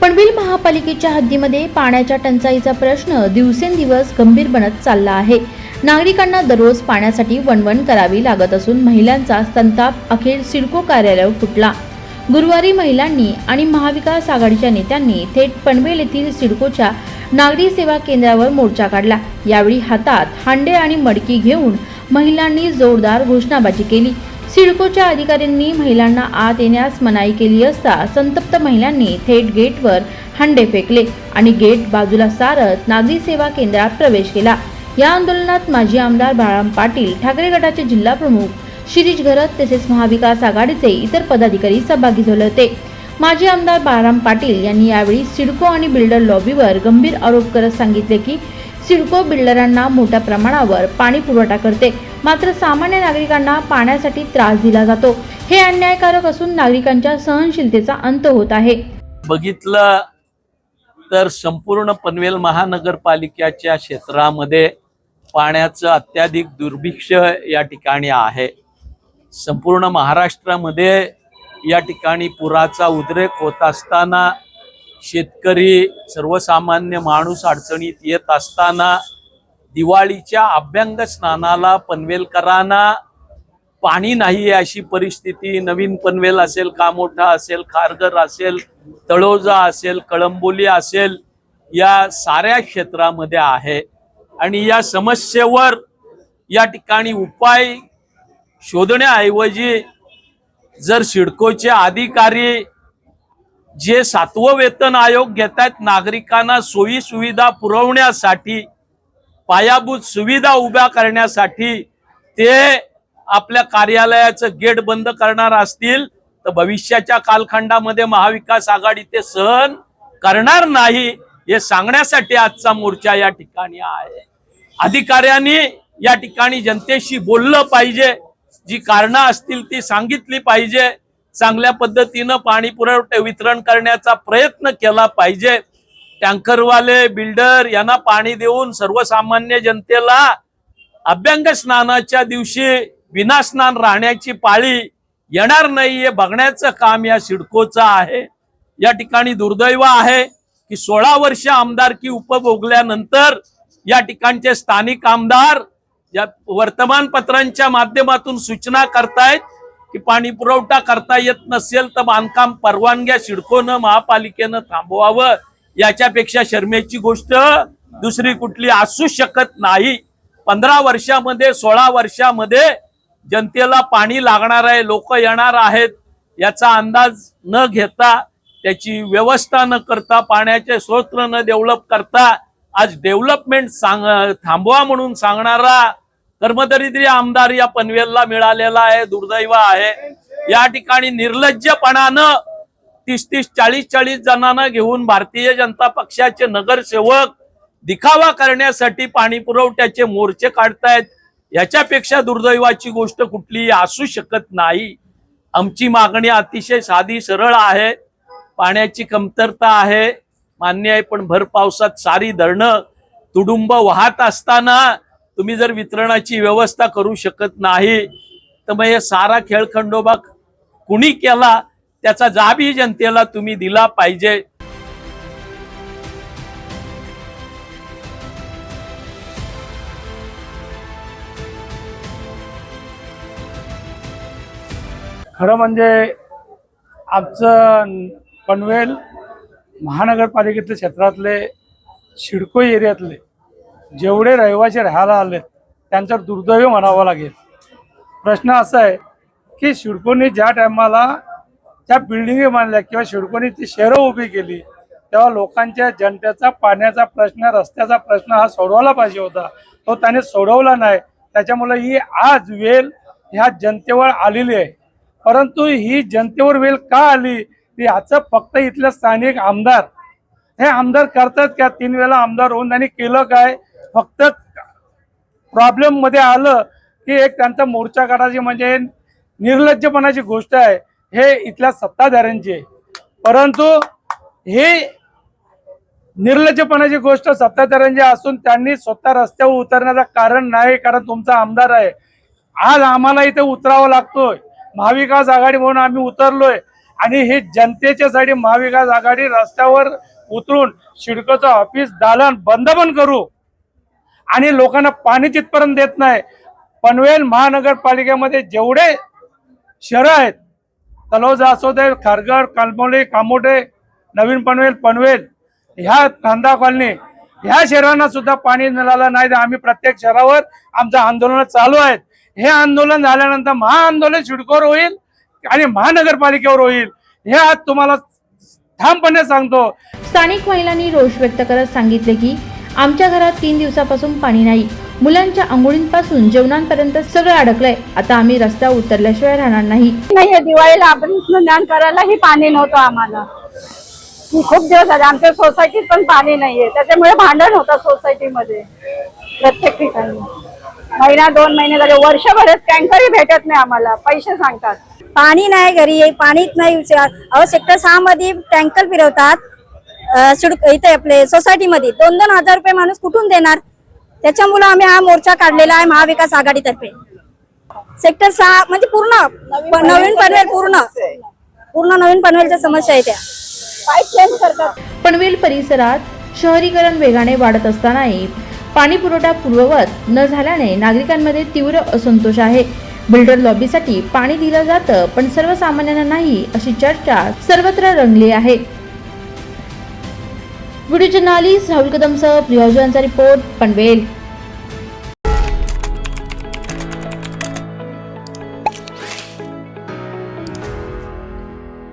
पनवेल महापालिकेच्या हद्दीमध्ये पाण्याच्या टंचाईचा प्रश्न दिवसेंदिवस गंभीर बनत चालला आहे. नागरिकांना दररोज पाण्यासाठी वणवण करावी लागत असून महिलांचा संताप अखेर सिडको कार्यालय फुटला गुरुवारी महिलांनी आणि महाविकास आघाडीच्या नेत्यांनी थेट पनवेल येथील सिडकोच्या नागरी सेवा केंद्रावर मोर्चा काढला. यावेळी हातात हांडे आणि मडकी घेऊन महिलांनी जोरदार घोषणाबाजी केली. सिडकोच्या अधिकाऱ्यांनी महिलांना आत येण्यास मनाई केली असता संतप्त महिलांनी थेट गेटवर हंडे फेकले आणि गेट बाजूला सारत नागरी सेवा केंद्रात प्रवेश केला. या आंदोलनात माजी आमदार बाळाराम पाटील ठाकरे गटाचे जिल्हा प्रमुख शिरीष घरत तसेच महाविकास आघाडीचे इतर पदाधिकारी सहभागी झाले होते. माजी आमदार बाराम पाटील यांनी यावेळी सिडको आणि बिल्डर लॉबीवर गंभीर आरोप करत सांगितले की सिडको बिल्डरांना मोठ्या प्रमाणावर पाणी पुरवठा करते. मात्र सामान्य नागरिकांना पाण्यासाठी त्रास दिला जातो. हे अन्यायकारक असून नागरिकांच्या सहनशीलतेचा अंत होत आहे. बघितलं तर संपूर्ण पनवेल महानगरपालिकेच्या क्षेत्रामध्ये पाण्याचं अत्याधिक दुर्भिक्ष या ठिकाणी आहे. संपूर्ण महाराष्ट्रामध्ये या ठिकाणी पुराचा उद्रेक होत असताना शेतकरी सर्वसामान्य माणूस अडचणीत येत असताना दिवाळीच्या अभ्यंग स्नानाला पनवेलकरांना पाणी नाही अशी परिस्थिती नवीन पनवेल असेल कामोठा असेल खारघर असेल तळोजा असेल कळंबोली असेल या साऱ्या क्षेत्रामध्ये आहे. आणि या समस्येवर या ठिकाणी उपाय शोधण्याऐवजी जर सिडकोचे अधिकारी जे सातवं वेतन आयोग घेत आहेत नागरिकांना सोयी सुविधा पुरवण्यासाठी पायाभूत सुविधा उभ्या करण्यासाठी ते आपल्या कार्यालयाचं गेट बंद करणार असतील तर भविष्याच्या कालखंडामध्ये महाविकास आघाडी ते सहन करणार नाही हे सांगण्यासाठी आजचा मोर्चा या ठिकाणी आहे. अधिकाऱ्यांनी या ठिकाणी जनतेशी बोललं पाहिजे. जी कारणं असतील ती सांगितली पाहिजे. चांगल्या पद्धतीनं पाणी पुरवठा वितरण करण्याचा प्रयत्न केला पाहिजे. टँकरवाले बिल्डर यांना पाणी देऊन सर्वसामान्य जनतेला अभ्यंग स्नानाच्या दिवशी विनास्नान राहण्याची पाळी येणार नाही हे बघण्याचं काम या सिडकोचं आहे. या ठिकाणी दुर्दैव आहे की सोळा वर्ष आमदारकी उपभोगल्यानंतर या ठिकाणचे स्थानिक आमदार या वर्तमानपत्रांच्या माध्यमातून सूचना करतायत की पाणी पुरवठा करता येत नसेल तर बांधकाम परवानग्या शिडकोनं महापालिकेनं थांबवावं. याच्यापेक्षा शर्मेची गोष्ट दुसरी कुठली असू शकत नाही. पंधरा वर्षामध्ये सोळा वर्षामध्ये जनतेला पाणी लागणार आहे लोक येणार आहेत. याचा अंदाज न घेता त्याची व्यवस्था न करता पाण्याचे स्रोत न डेव्हलप करता आज डेव्हलपमेंट सांग थांबवा म्हणून सांगणारा कर्मदरिद्री आमदार या पनवेलला मिळालेला आहे दुर्दैव आहे. या ठिकाणी निर्लज्जपणानं तीस तीस चाळीस चाळीस जणांना घेऊन भारतीय जनता पक्षाचे नगरसेवक दिखावा करण्यासाठी पाणी पुरवठ्याचे मोर्चे काढतायत. याच्यापेक्षा दुर्दैवाची गोष्ट कुठलीही असू शकत नाही. आमची मागणी अतिशय साधी सरळ आहे. पाण्याची कमतरता आहे. मान्य आहे पण भर पावसात सारी धरणं तुडुंब वाहत असताना तुम्ही जर वितरणाची व्यवस्था करू शकत नाही तर मग हे सारा खेळखंडोबा कुणी केला? त्याचा जाबी जनतेला तुम्ही दिला पाहिजे. खरं म्हणजे आमचं पनवेल महानगरपालिकेतले क्षेत्रातले शिडको एरियातले जेवढे रहिवासी राहायला आलेत त्यांच्यावर दुर्दैव म्हणावं लागेल. प्रश्न असा आहे की शिडकोनी ज्या टायमाला त्या बिल्डिंगी बांधल्या किंवा शिडकोनी ती शहरं उभी केली तेव्हा लोकांच्या जनतेचा पाण्याचा प्रश्न रस्त्याचा प्रश्न हा सोडवला पाहिजे होता. तो त्याने सोडवला नाही. त्याच्यामुळे ही आज वेल ह्या जनतेवर आलेली आहे. परंतु ही जनतेवर वेल का आली? याचं फक्त इथल्या स्थानिक आमदार हे आमदार करतात का? तीन वेळा आमदार होऊन त्यांनी केलं काय? फक्त प्रॉब्लेममध्ये आलं की एक त्यांचा मोर्चा काढायची म्हणजे निर्लज्जपणाची गोष्ट आहे. हे इथल्या सत्ताधाऱ्यांची आहे. परंतु हे निर्लज्जपणाची गोष्ट सत्ताधाऱ्यांची असून त्यांनी स्वतः रस्त्यावर उतरण्याचं कारण नाही कारण तुमचा आमदार आहे. आज आम्हाला इथे उतरावं लागतोय. महाविकास आघाडी म्हणून आम्ही उतरलोय. आणि हे जनतेच्यासाठी महाविकास आघाडी रस्त्यावर उतरून शिडकोचं ऑफिस दालन बंद पण करू. आणि लोकांना पाणी तिथपर्यंत देत नाही. पनवेल महानगरपालिकेमध्ये जेवढे शहरं आहेत तलोजा असो दे खारघर कालमोली कामोटे नवीन पनवेल पनवेल ह्या कांदा कॉलनी ह्या शहरांना सुद्धा पाणी मिळालं नाही. तर आम्ही प्रत्येक शहरावर आमचं आंदोलन चालू आहेत. हे आंदोलन झाल्यानंतर महाआंदोलन शिडकोर होईल? आणि महानगरपालिकेवर होईल. हे आज तुम्हाला ठामपणे सांगतो. स्थानिक महिलांनी रोष व्यक्त करत सांगितले की आमच्या घरात तीन दिवसापासून पाणी नाही. मुलांच्या आंघोळींपासून जेवणांपर्यंत सगळं अडकलंय. आता आम्ही रस्त्यावर उतरल्याशिवाय राहणार नाही. दिवाळीला आपण स्नान करायलाही पाणी नव्हतं आम्हाला. खूप दिवस झाले आमच्या सोसायटीत पण पाणी नाहीये. त्याच्यामुळे भांडण होतं सोसायटीमध्ये प्रत्येक ठिकाणी. महिना दोन महिने झाले. वर्षभरात टँकरही भेटत नाही आम्हाला. पैसे सांगतात. पाणी नाही घरी पाणीच नाही विचार. अहो सेक्टर सहा मध्ये टँकर फिरवतात. इथे आपले सोसायटीमध्ये दोन दोन हजार रुपये माणूस कुठून देणार? त्याच्यामुळे आम्ही हा मोर्चा काढलेला आहे महाविकास आघाडीतर्फे. सेक्टर सहा म्हणजे पूर्ण नवीन पनवेल पूर्ण. पूर्ण नवीन पनवेलच्या समस्या आहे त्या. पाईप चेंज करतात? पनवेल परिसरात शहरीकरण वेगाने वाढत असतानाही पाणी पुरवठा पूर्ववत न झाल्याने नागरिकांमध्ये तीव्र असंतोष आहे. बिल्डर लॉबीसाठी पाणी दिलं जातं पण सर्वसामान्यांना नाही अशी चर्चा सर्वत्र रंगली आहे. व्हिडिओ जर्नालिस्ट राहुल कदमसह प्रियाजूयांचा रिपोर्ट पनवेल.